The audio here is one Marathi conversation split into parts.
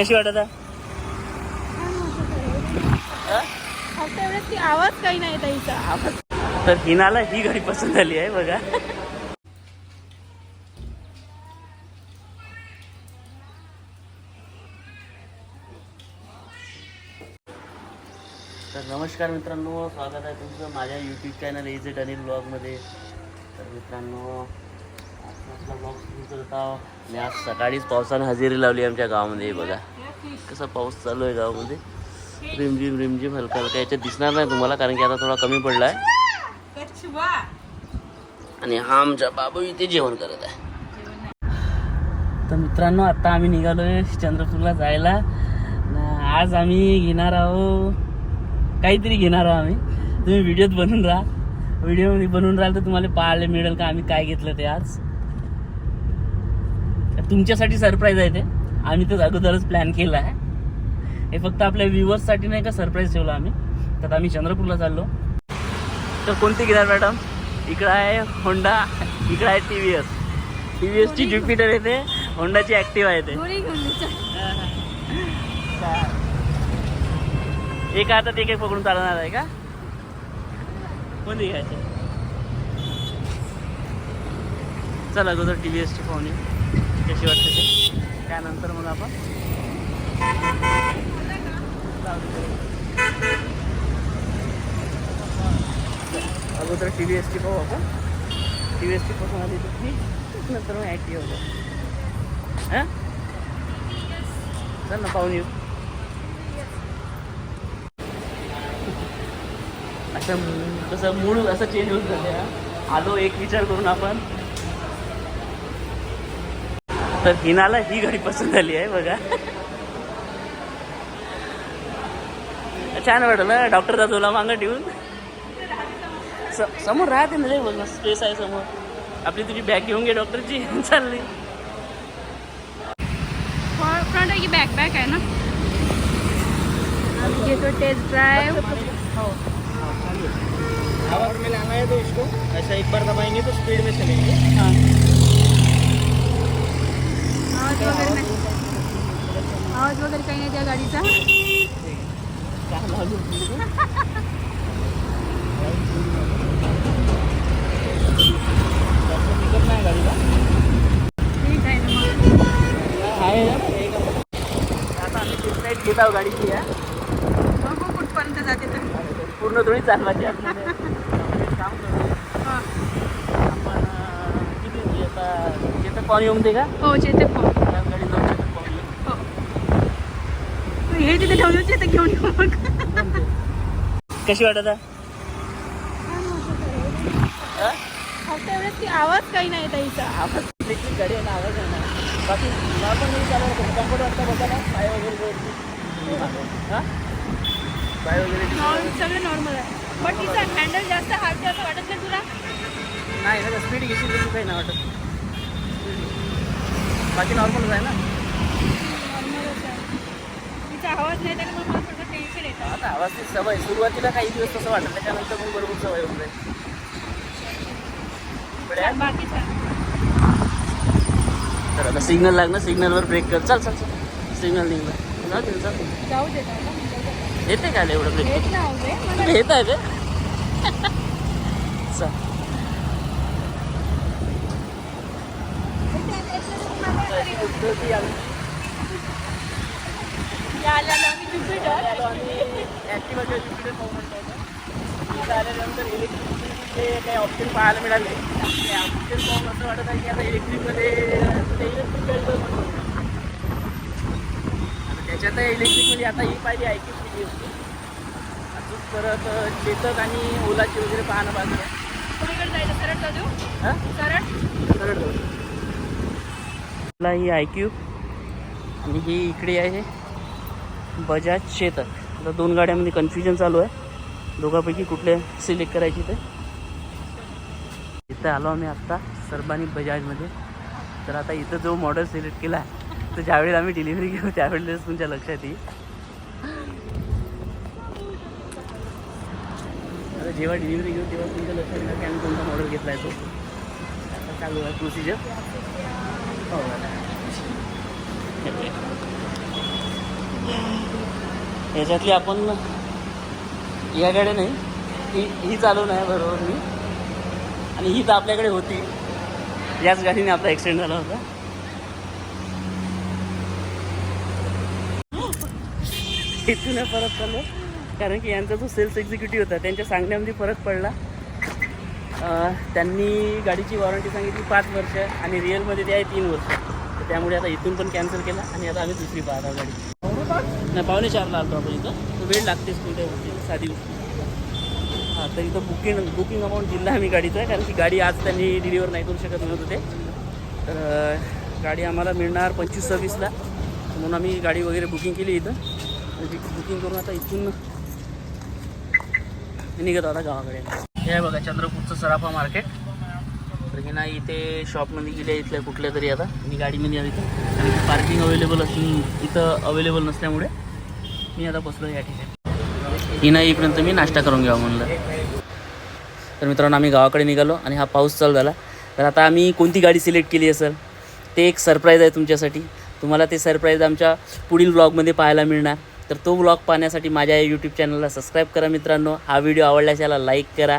कशी वाटत आवाज काही नाही ताईचा आवाज तर हिनाला ही गाडी पसंत झाली आहे बघा. तर नमस्कार मित्रांनो स्वागत आहे तुमचं माझ्या YouTube channel is it Anil ब्लॉगमध्ये तर मित्रांनो ब्लॉग सुरू करत आहोत. आणि आज सकाळीच पावसानं हजेरी लावली आमच्या गावामध्ये. बघा. कसा पाऊस चालू आहे गावामध्ये. रिमझिम रिमझिम हलका हलका. याच्यात दिसणार नाही तुम्हाला कारण की आता थोडा कमी पडला आहे आणि हा आमचा बाबू इथे जेवण करत आहे. तर मित्रांनो आता आम्ही निघालोय चंद्रपूरला जायला. आज आम्ही घेणार आहोत. काहीतरी घेणार आहोत आम्ही. तुम्ही व्हिडिओत बनवून राहा. व्हिडिओमध्ये बनवून राहाल तर तुम्हाला पाहायला मिळेल का आम्ही काय घेतलं ते आज. तुमच्यासाठी सरप्राईज आहे ते. आम्ही तर अगोदरच प्लॅन केला आहे. हे फक्त आपल्या व्ह्युअर्ससाठी नाही का सरप्राईज ठेवलं आम्ही. तर आम्ही चंद्रपूरला चाललो. तर कोणती घेणार मॅडम? इकडं आहे होंडा इकडं आहे T V S T V एसची ज्युपिटर येते होंडाची ॲक्टिव्ह आहे ते. एक हातात एक एक पकडून चालणार आहे का? कोणती घ्यायची? चला अगोदर टी व्ही एसची पाहुणे. कशी वाटते ते? त्यानंतर मग आपण अगोदर टी व्ही एसची पाहू आपण. टी व्ही एसची पासून आली तर ती नंतर मग ॲक्टिव्ह होतं. हां? चल ना पाहून येऊ. असं कसं मूड असं चेंज होत झालं आलो एक विचार करून आपण. तर हिनाला ही गाडी पसंत झाली आहे बघा. छान वाटलं डॉक्टर दादूला मागं ठेवून. समोर राहते ना रे बघ स्पेस आहे समोर. आपली तुझी बॅग घेऊन घे डॉक्टरची चालली. फ्रंट आहे की बॅक बॅक आहे ना? आम्ही घेतो टेस्ट ड्राईव्ह आवाज में लाना है तो इसको ऐसा एक बार दबाएंगे तो स्पीड में चलेंगे हां आवाज वगैरे नाही आवाज वगैरे काही नाही त्या गाडीचा? ठीक आहे ना मग. आता आम्ही टेस्ट घेत आहोत गाडीची आहे बघू कुठपर्यंत जाते तर. पूर्ण थोडी चालवायची आपल्याला. काम करू हा. आपण अं, किती आता येतं पाणी येऊन दे का? हो चेतक हो त्या गाडी जाऊन येतं पाणी येऊन. हो हे तिथे ठेवलं चेतक घेऊन येऊ मग कशी वाटत आहे? हा? फक्त एवढंच की आवाज काही नाही आवाज इलेक्ट्रिक गाडी आहे ना आवाज आहे ना बाकी नॉर्मल नाही चालवत कम्फर्ट वाटतं बघायला पाय वगैरे वरती. हा? पाय वगैरे नॉर्मल सगळं नॉर्मल आहे पण तिचा हँडल जास्त हार्ड असं वाटत नाही तुला नाही ना स्पीड घेशील तरी काही नाही वाटत बाकी नॉर्मलच आहे ना आवाज नाही त्यामुळे मला थोडं टेन्शन येतं. आता आवाजची सवय. सुरुवातीला काही दिवस तसं वाटत त्याच्यानंतर मग बरोबर सवय होऊन जाईल? बाकी तर आता सिग्नल लागणं सिग्नलवर ब्रेक कर. चल चल चल. सिग्नल निघलं जाऊ दे, जाऊ दे. जाऊ देत येते का एवढं ब्रेक तुम्ही येत आहे का? चल. आल्या ना मी ज्युपिटर ॲक्टिवा किंवा ज्युपिटर पाहू म्हणतो होतो इथं आल्यानंतर इलेक्ट्रिकचे काही ऑप्शन पाहायला मिळाले ते ऑप्शन पाहून असं वाटत आहे की आता इलेक्ट्रिकमध्ये इलेक्ट्रिक गाडी आता त्याच्यात इलेक्ट्रिकमध्ये आता ही पाहिजे ऐकूच केली होती अजून परत चेतक आणि ओलाची वगैरे पाहणं बाजू आहे कोणीकडे जायचं सरळ जाऊ हां सरळ सरळ जाऊ ही आय क्यूब आणि ही इकडे आहे. बजाज चेतक आता दोन गाड्यामध्ये कन्फ्युजन चालू आहे. दोघांपैकी कुठले सिलेक्ट करायची ते? इथं आलो आम्ही आत्ता सर्बानी बजाजमध्ये. तर आता इथं जो मॉडेल सिलेक्ट केला आहे तर ज्यावेळेस आम्ही डिलिव्हरी घेऊ त्यावेळेस तुमच्या लक्षात येईल. आता जेव्हा डिलिव्हरी घेऊ तेव्हा तुमच्या लक्षात येणार की आम्ही कोणता मॉडेल घेतला आहे तो. आता चालू आहे प्रोसिजर हो. ह्याच्यातली आपण या गाड्या नाही ही ही चालवून आहे बरोबर मी. आणि ही तर आपल्याकडे होती. याच गाडीने आपला ॲक्सिडेंट झाला होता. इथून परत चाललो कारण की यांचा जो सेल्स एक्झिक्युटिव्ह होता त्यांच्या सांगण्यामध्ये फरक पडला. त्यांनी गाडीची वॉरंटी सांगितली पाच वर्ष आणि रिअलमध्ये ते आहे तीन वर्ष. तर त्यामुळे आता इथून पण कॅन्सल केला आणि आता आम्ही दुसरी पाहत गाडी. नाही पावणे चारला आलो आपण इथं. वेळ लागतेच कोणत्या गोष्टी साधी हां तर इथं बुकिंग बुकिंग अमाऊंट दिला आम्ही गाडीचं कारण की गाडी आज त्यांनी डिलिव्हर नाही करू शकत म्हणत होते. तर गाडी आम्हाला मिळणार पंचवीस सव्वीसला. म्हणून आम्ही गाडी वगैरे बुकिंग केली इथं. बुकिंग करून आता इथून निघत आता गावाकडे. हे बघा चंद्रपूरचं सराफा मार्केट तर मी ना इथे शॉपमध्ये गेले इथल्या कुठल्या तरी आता. मी गाडीमध्ये आली कारण की पार्किंग अवेलेबल असून इथं अवेलेबल नसल्यामुळे मी आता बसलो या ठिकाणी. ही नाही येईपर्यंत मी नाश्ता करून घ्यावा म्हणलं. तर मित्रांनो आम्ही गावाकडे निघालो आणि हा पाऊस चालू झाला. तर आता आम्ही कोणती गाडी सिलेक्ट केली आहे सर ते एक सरप्राईज आहे तुमच्यासाठी. तुम्हाला ते सरप्राईज आमच्या पुढील ब्लॉगमध्ये पाहायला मिळणार. तर तो ब्लॉग पाहण्यासाठी माझ्या या यूट्यूब चॅनलला सबस्क्राईब करा मित्रांनो. हा व्हिडिओ आवडल्यास याला लाईक करा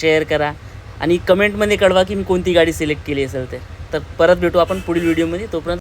शेअर करा. आणि कमेंटमध्ये कळवा की मी कोणती गाडी सिलेक्ट केली असेल ते. तर परत भेटू आपण पुढील व्हिडिओमध्ये. तोपर्यंत